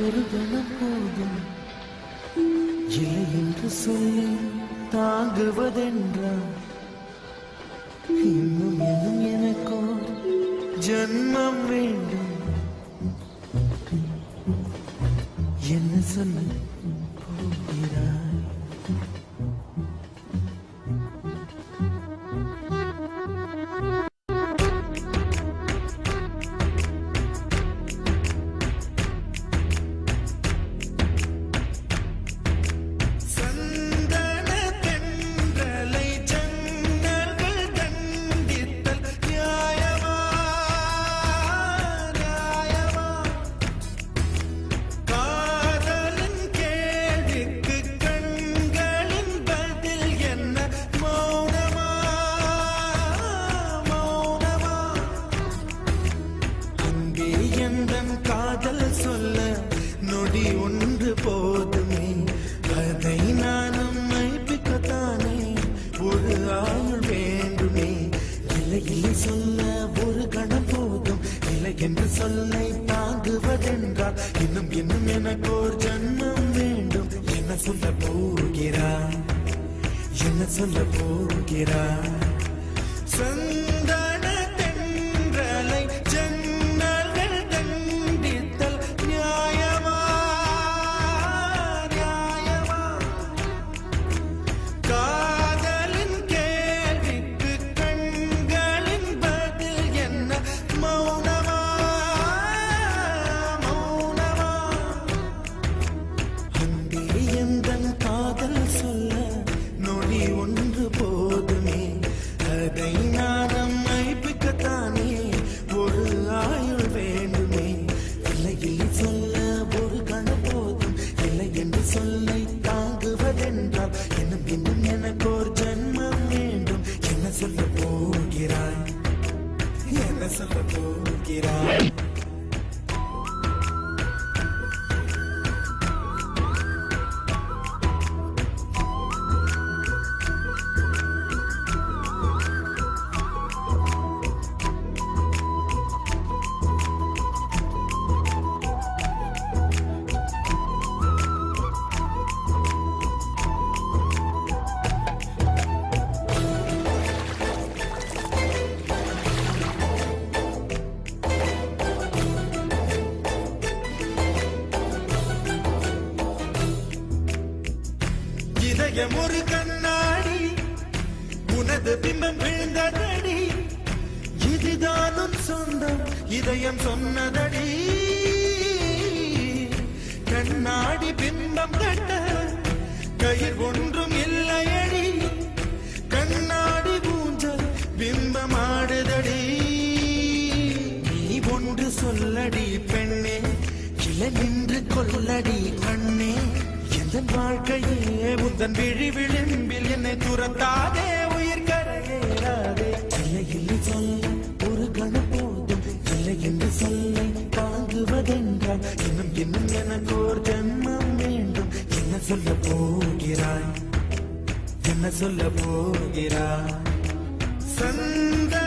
ஒரு கணம் போதும். இல்லை என்று சொல்லி தாங்குவதென்றால் இன்னும் இன்னும் எனக்கோ ஜன்மம் வேண்டும். என்ன சொல்ல போகிறார் இன்னும் இன்னும் எனக்கு ஒரு ஜன்மம் வேண்டும். என்ன சொல்ல போகிறாய்? என்ன சொல்ல போகிறாய்? போகிறாய் இதயம் ஒரு கண்ணாடி. உனது பிம்பம் விழுந்ததடி. இதுதானும் சொந்தம் இதயம் சொன்னதடி. கண்ணாடி பிம்பம் கட்ட கயிர் ஒன்றும் இல்லையடி. கண்ணாடி ஊஞ்சல் பிம்பம் ஆடுதடி. நீ ஒன்று சொல்லடி பெண்ணே. கிளை நின்று கொல்லடி கண்ணே என் வாழ்க்கையே உந்தன் விழி விளிம்பில் என்னை துரத்தாதே உயிர் கரையேறாதே. இல்லை என்று சொல்ல ஒரு கண போதும் இல்லை என்று சொல்லை தாங்குவதென்றால் இன்னும் இன்னும் எனக்கு ஒரு ஜன்மம் வேண்டும். என்ன சொல்ல போகிறாய்? என்ன சொல்ல போகிறாய்? சந்தா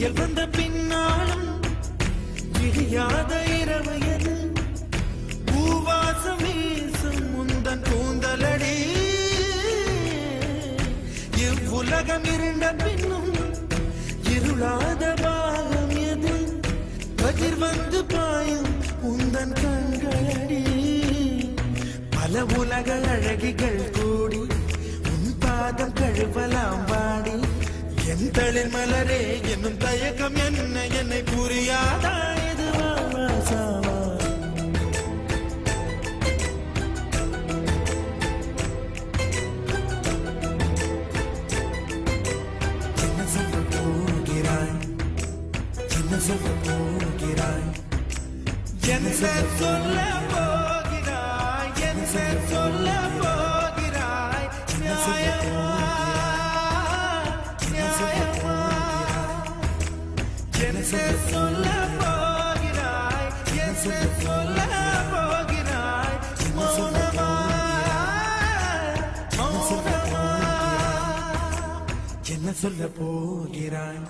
விடியல் வந்த பின்னாலும் விடியாத இரவு எது பூவாசம் வீசும் முந்தன் கூந்தலடி. இவ்வுலகம் இருண்ட பின்னும் இருளாத பாகம் எது? கதிர் வந்து பாயும் உந்தன் கண்களடி. பல பல உலக அழகிகள் கூடி உன் பாதம் கழுவலாம் வாடி. என் தளிர் மலரே என்னும் தயக்கம் என்ன? என்னை புரியாதா? இது சொல்ல போகிறாய்? என் சொல்ல போகிறாய்? என்ன சொல்ல போகிறாய்? என்ன சொல்ல போகிறான்.